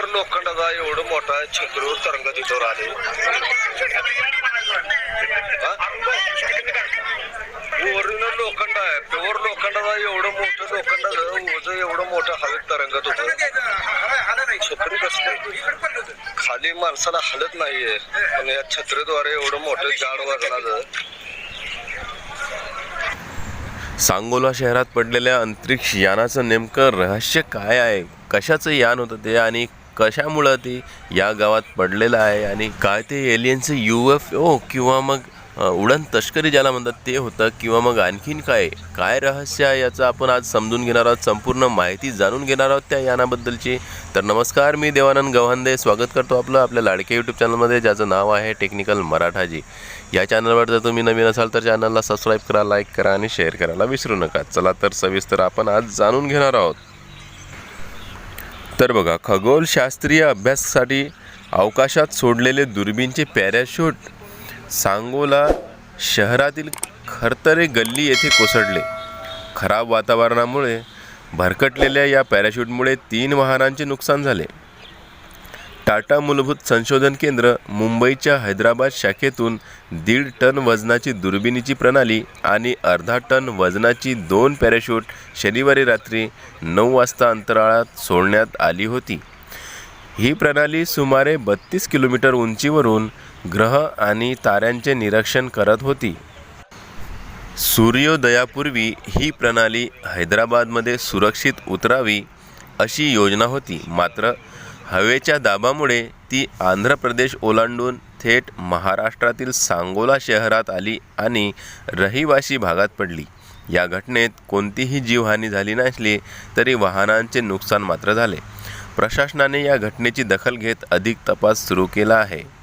Pure लोखंडाचा एवढं मोठा छत्रीवर तरंग तिथं आले. ओरिजिनल लोखंड आहे. प्युअर लोखंडाचा एवढं मोठं लोखंडाचं ओझं एवढं मोठं हवेत तरंगत होतं. छत्री कसं खाली माणसाला हलत नाहीये. पण या छत्रीद्वारे एवढं मोठं जाड वाजणार सांगोला शहरात पडलेल्या अंतरिक्ष यानाचं नेमकं रहस्य काय आहे? कशाचं यान होतं ते आणि कशामुळं ती या गावात पडलेलं आहे आणि काय ते एलियनचं यू एफ ओ किंवा मग उडन उडण तस्करी ज्याला म्हणतात ते होतं किंवा मग आणखीन काय? काय रहस्य आहे याचं आपण आज समजून घेणार आहोत संपूर्ण माहिती जाणून घेणार आहोत त्या यानाबद्दलची. तर नमस्कार मी देवानंद गव्हांदे. स्वागत करतो आपलं आपल्या लाडके यूट्यूब चॅनलमध्ये ज्याचं नाव आहे टेक्निकल मराठाजी या चॅनलवर जर तुम्ही नवीन असाल तर चॅनलला सबस्क्राईब करा लाईक करा आणि शेअर करायला विसरू नका. चला तर सविस्तर आपण आज जाणून घेणार आहोत. तर बघा खगोलशास्त्रीय अभ्यासासाठी अवकाशात सोडलेले दुर्बीणचे पॅराशूट सांगोला शहरातील खरतरे गल्ली येथे कोसळले. खराब वातावरणामुळे भरकटलेल्या या पॅराशूटमुळे तीन वाहनांचे नुकसान झाले. टाटा मूलभूत संशोधन केंद्र मुंबईच्या हैदराबाद शाखेतून दीड टन वजनाची दुर्बिणीची प्रणाली आणि अर्धा टन वजनाची दोन पॅराशूट शनिवारी रात्री नऊ वाजता अंतराळात सोडण्यात आली होती. ही प्रणाली सुमारे बत्तीस किलोमीटर उंचीवरून ग्रह आणि ताऱ्यांचे निरीक्षण करत होती. सूर्योदयापूर्वी ही प्रणाली हैदराबादमध्ये सुरक्षित उतरावी अशी योजना होती. मात्र हवेच्या दाबामुळे ती आंध्र प्रदेश ओलांडून थेट महाराष्ट्रातील सांगोला शहरात आली आणि रहिवासी भागात पडली. या घटनेत कोणतीही जीवहानी झाली नसली तरी वाहनांचे नुकसान मात्र झाले. प्रशासनाने या घटनेची दखल घेत अधिक तपास सुरू केला आहे.